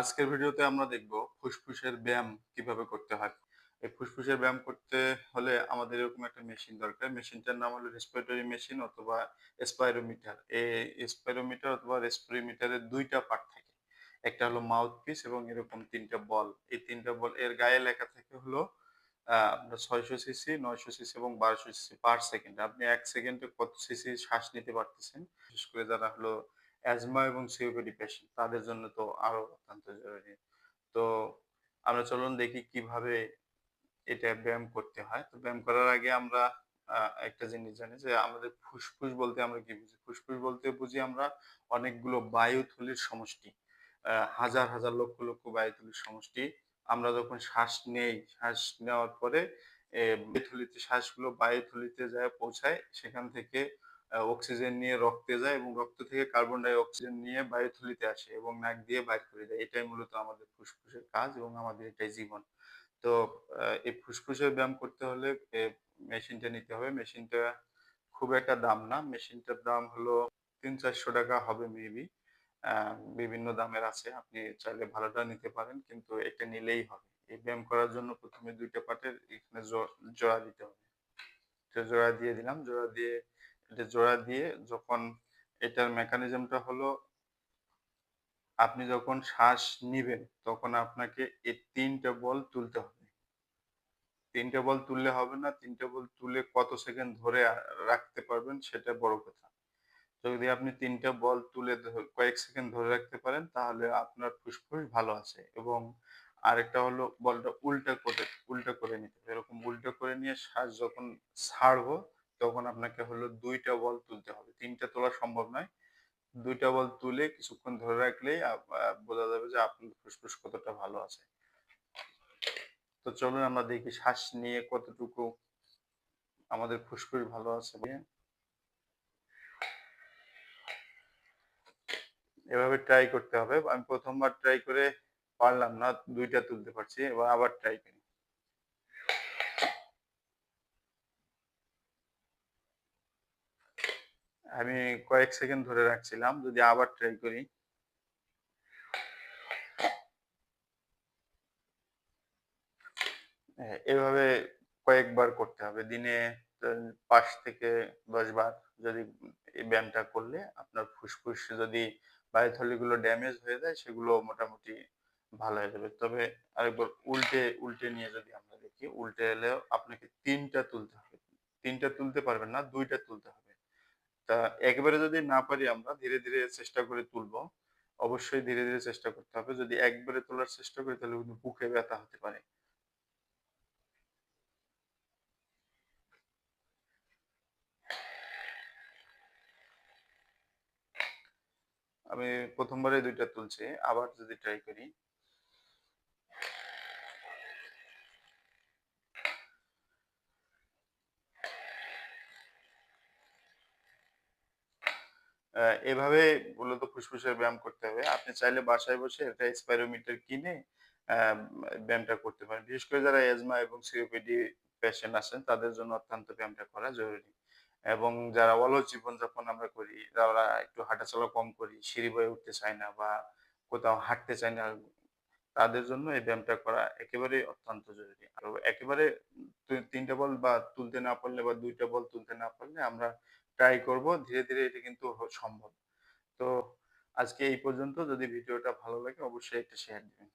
আজকের ভিডিওতে আমরা দেখব ফুসফুসের ব্যায়াম কীভাবে করতে হয়। এই ফুসফুসের ব্যায়াম করতে হলে আমাদের এরকম একটা মেশিন দরকার। মেশিনটার নাম হলো রেসপিরেটরি মেশিন অথবা স্পাইরোমিটার এই স্পাইরোমিটার অথবা রেসপিরোমিটারের দুইটা পার্ট থাকে। একটা হলো মাউথ পিস এবং এরকম তিনটা বল। এই তিনটা বল এর গায়ে লেখা থাকে হলো আপনার ছয়শো সিসি নয়শো সিসি এবং বারোশো সিসি পার সেকেন্ড আপনি এক সেকেন্ডে কত সিসি শ্বাস নিতে পারতেছেন? বিশেষ করে যারা হলো অ্যাজমা এবং সিওপিডি পেশেন্ট তাদের জন্য তো আরও অত্যন্ত জরুরি। তো আমরা চলুন দেখি কীভাবে এটা ব্যায়াম করতে হয়। তো ব্যায়াম করার আগে আমরা একটা জিনিস জানি যে আমাদের ফুসফুস বলতে আমরা কি বুঝি? ফুসফুস বলতে বুঝি আমরা অনেকগুলো বায়ুথলির সমষ্টি। হাজার হাজার লক্ষ লক্ষ বায়ুথলির সমষ্টি। আমরা যখন শ্বাস নেই, শ্বাস নেওয়ার পরে বায়ুথলিতে, শ্বাসগুলো বায়ুথলিতে যায়, পৌঁছায়, সেখান থেকে অক্সিজেন নিয়ে রক্তে যায় এবং রক্ত থেকে কার্বন ডাই অক্সিজেন নিয়ে বায়ুথলিতে আসে এবং নাক দিয়ে বাইর করে দেয়। এটাই মূলত আমাদের ফুসফুসের কাজ এবং আমাদের এটাই জীবন। তো এই ফুসফুসের ব্যায়াম করতে হলে মেশিনটা নিতে হবে। মেশিনটা খুব একটা দাম না। মেশিনটার দাম হলো তিন চারশো টাকা হবে মেবি বিভিন্ন দামের আছে। আপনি চাইলে ভালোটা নিতে পারেন, কিন্তু এটা নিলেই হবে। এই ব্যায়াম করার জন্য প্রথমে দুইটা পাটের এখানে জোড়া দিতে হবে। জোড়া দিয়ে দিলাম। জোড়া দিয়ে এটা জোড়া দিয়ে যখন এটার মেকানিজমটা হলো, আপনি যখন শ্বাস নিবেন, তখন আপনাকে এই তিনটা বল তুলতে হবে। তিনটা বল তুললে হবে না, তিনটা বল তুলে কত সেকেন্ড ধরে রাখতে পারবেন সেটা বড় কথা। যদি আপনি তিনটা বল তুলে কয়েক সেকেন্ড ধরে রাখতে পারেন, তাহলে আপনার ফুসফুস ভালো আছে এবং আরেকটা হলো বলটা উল্টা করে উল্টা করে নিতে এরকম উল্টা করে নিয়ে শ্বাস যখন ছাড়বো তখন আপনাকে হলো দুইটা বল তুলতে হবে। তিনটা তোলা সম্ভব নয়। দুইটা বল তুলে কিছুক্ষণ ধরে রাখলেই বোঝা যাবে যে আপনার ফুসফুস কতটা ভালো আছে। তো চলুন আমরা দেখি শ্বাস নিয়ে কতটুকু আমাদের ফুসফুস ভালো আছে। এভাবে ট্রাই করতে হবে। আমি প্রথমবার ট্রাই করে পারলাম না, দুইটা তুলতে পারছি, এবার আবার ট্রাই করি। আমি কয়েক সেকেন্ড ধরে রাখছিলাম যদি আবার ট্রাই করি। হ্যাঁ, এভাবে কয়েকবার করতে হবে। দিনে পাঁচ থেকে দশ বার যদি এই ব্যায়ামটা করলে আপনার ফুসফুস যদি বায়ুথলিগুলো ড্যামেজ হয়ে যায় সেগুলো মোটামুটি ভালো হয়ে যাবে। তবে আরেকবার উল্টে উল্টে নিয়ে যদি আমরা দেখি উল্টে এলেও আপনাকে তিনটা তুলতে হবে। তিনটা তুলতে পারবেন না দুইটা তুলতে হবে। তা একবারে যদি না পারি আমরা, ধীরে ধীরে চেষ্টা করে তুলবো। অবশ্যই ধীরে ধীরে চেষ্টা করতে হবে। যদি একবারে তোলার চেষ্টা করি, তাহলে কিন্তু বুকে ব্যথা হতে পারে। আমি প্রথমবারে দুইটা তুলছি, আবার যদি ট্রাই করি এভাবে মূলত ফুসফুসের ব্যায়াম করতে হবে। আপনি চাইলে বাসায় বসে একটা স্পাইরোমিটার কিনে ব্যায়ামটা করতে পারেন। বিশেষ করে যারা এজমা এবং সিওপিডি পেশেন্ট আছেন, তাদের জন্য অত্যন্ত ব্যায়ামটা করা জরুরি। এবং যারা অলস জীবনযাপন আমরা করি, যারা একটু হাঁটাচলা কম করি, সিঁড়ি বয়ে উঠতে চায় না বা কোথাও হাঁটতে চায় না, তাদের জন্য এই ব্যায়ামটা করা একেবারে অত্যন্ত জরুরি। আর একেবারে তিনটা বল বা তুলতে না পারলে বা দুইটা বল তুলতে না পারলে আমরা ট্রাই করব, ধীরে ধীরে এটা কিন্তু সম্ভব। তো আজকে এই পর্যন্ত, যদি ভিডিওটা ভালো লাগে, অবশ্যই একটা শেয়ার দিবেন।